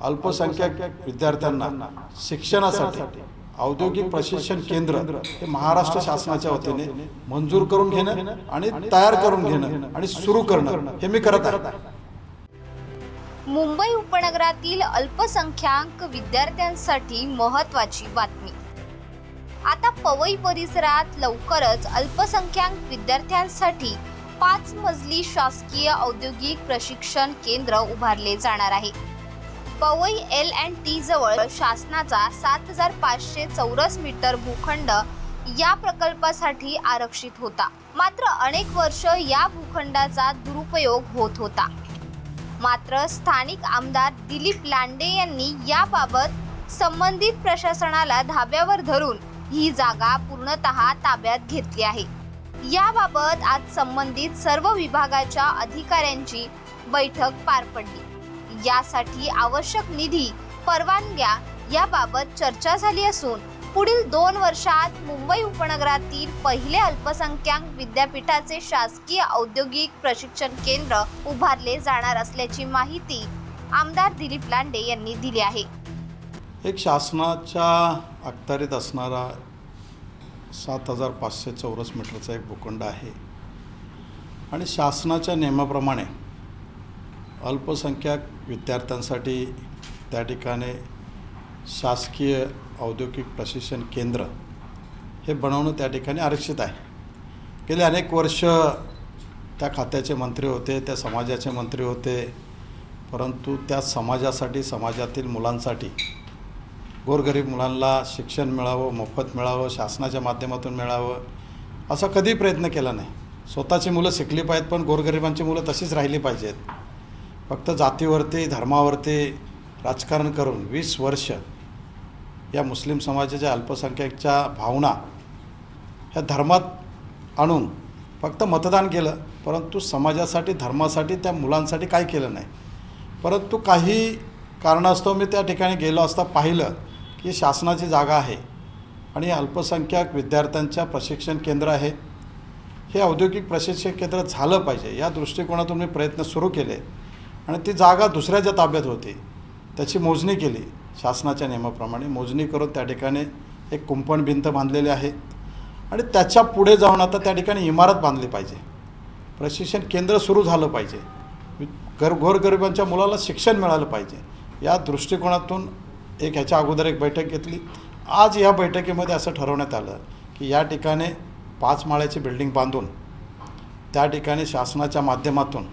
अल्पसंख्याक विद्यार्थ्यांना शिक्षणासाठी औद्योगिक प्रशिक्षण केंद्र हे महाराष्ट्र शासनाच्या वतीने मंजूर करून घेणं आणि तयार करून घेणं आणि सुरू करणं हे मी करत आहे. मुंबई उपनगरातील अल्पसंख्याक विद्यार्थ्यांसाठी महत्त्वाची बातमी. आता पवई परिसरात लवकरच अल्पसंख्याक विद्यार्थ्यांसाठी पाच मजली शासकीय औद्योगिक प्रशिक्षण केंद्र उभारले जाणार आहे. पवई एल अँड टी जवळ शासनाचा सात हजार पाचशे चौरस मीटर भूखंड या प्रकल्पासाठी आरक्षित होता. मात्र अनेक वर्ष या भूखंडाचा दुरुपयोग होत होता. मात्र स्थानिक आमदार दिलीप लांडे यांनी याबाबत संबंधित प्रशासनाला धाब्यावर धरून ही जागा पूर्णतः ताब्यात घेतली आहे. याबाबत आज संबंधित सर्व विभागाच्या अधिकाऱ्यांची बैठक पार पडली. यासाठी आवश्यक निधी परवानग्या याबाबत चर्चा झाली असून पुढील दोन वर्षात मुंबई उपनगरातील पहिले अल्पसंख्याक विद्यापीठाचे शासकीय औद्योगिक प्रशिक्षण केंद्र उभारले जाणार असल्याची माहिती आमदार दिलीप लांडे यांनी दिली आहे. एक शासनाच्या अखत्यारीत असणारा सात हजार पाचशे चौरस मीटरचा एक भूखंड आहे. आणि शासनाच्या नियमाप्रमाणे अल्पसंख्याक विद्यार्थ्यांसाठी त्या ठिकाणी शासकीय औद्योगिक प्रशिक्षण केंद्र हे बनवणं त्या ठिकाणी आरक्षित आहे. गेले अनेक वर्ष त्या खात्याचे मंत्री होते त्या समाजाचे मंत्री होते परंतु त्या समाजासाठी समाजातील मुलांसाठी गोरगरीब मुलांना शिक्षण मिळावं मोफत मिळावं शासनाच्या माध्यमातून मिळावं असा कधी प्रयत्न केला नाही. स्वतःची मुलं शिकली पाहिजेत पण गोरगरिबांची मुलं तशीच राहिली पाहिजेत. फक्त जातीवरती धर्मावरती राजकारण करून वीस वर्ष या मुस्लिम समाजाच्या अल्पसंख्याकच्या भावना ह्या धर्मात आणून फक्त मतदान केलं परंतु समाजासाठी धर्मासाठी त्या मुलांसाठी काय केलं नाही. परंतु काही कारणास्तव मी त्या ठिकाणी गेलो असता पाहिलं की शासनाची जागा आहे आणि अल्पसंख्याक विद्यार्थ्यांच्या प्रशिक्षण केंद्र आहे. हे औद्योगिक प्रशिक्षण केंद्र झालं पाहिजे. या दृष्टिकोनातून मी प्रयत्न सुरू केले. आणि ती जागा दुसऱ्याच्या ताब्यात होती. त्याची मोजणी केली. शासनाच्या नियमाप्रमाणे मोजणी करून त्या ठिकाणी एक कुंपण भिंत बांधलेली आहे. आणि त्याच्या पुढे जाऊन आता त्या ठिकाणी इमारत बांधली पाहिजे. प्रशिक्षण केंद्र सुरू झालं पाहिजे. गर गोरगरिबांच्या मुलाला शिक्षण मिळालं पाहिजे. या दृष्टिकोनातून एक ह्याच्या अगोदर एक बैठक घेतली. आज या बैठकीमध्ये असं ठरवण्यात आलं की या ठिकाणी पाच माळ्याची बिल्डिंग बांधून त्या ठिकाणी शासनाच्या माध्यमातून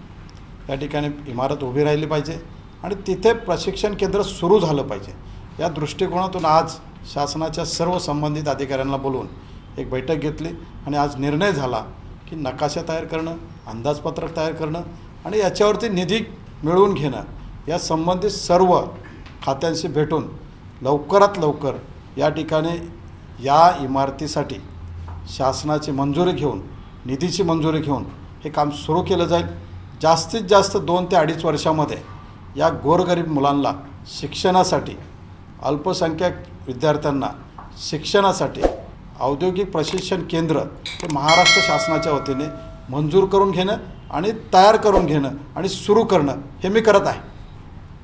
या ठिकाणी इमारत उभी राहिली पाहिजे आणि तिथे प्रशिक्षण केंद्र सुरू झालं पाहिजे. या दृष्टिकोनातून आज शासनाच्या सर्व संबंधित अधिकाऱ्यांना बोलवून एक बैठक घेतली आणि आज निर्णय झाला की नकाशा तयार करणं अंदाजपत्रक तयार करणं आणि याच्यावरती निधी मिळवून घेणं या संबंधित सर्व खात्यांशी भेटून लवकरात लवकर या ठिकाणी या इमारतीसाठी शासनाची मंजुरी घेऊन निधीची मंजुरी घेऊन हे काम सुरू केलं जाईल. जास्तीत जास्त दोन ते अडीच वर्षामध्ये या गोरगरीब मुलांना शिक्षणासाठी अल्पसंख्याक विद्यार्थ्यांना शिक्षणासाठी औद्योगिक प्रशिक्षण केंद्र हे महाराष्ट्र शासनाच्या वतीने मंजूर करून घेणं आणि तयार करून घेणं आणि सुरू करणं हे मी करत आहे.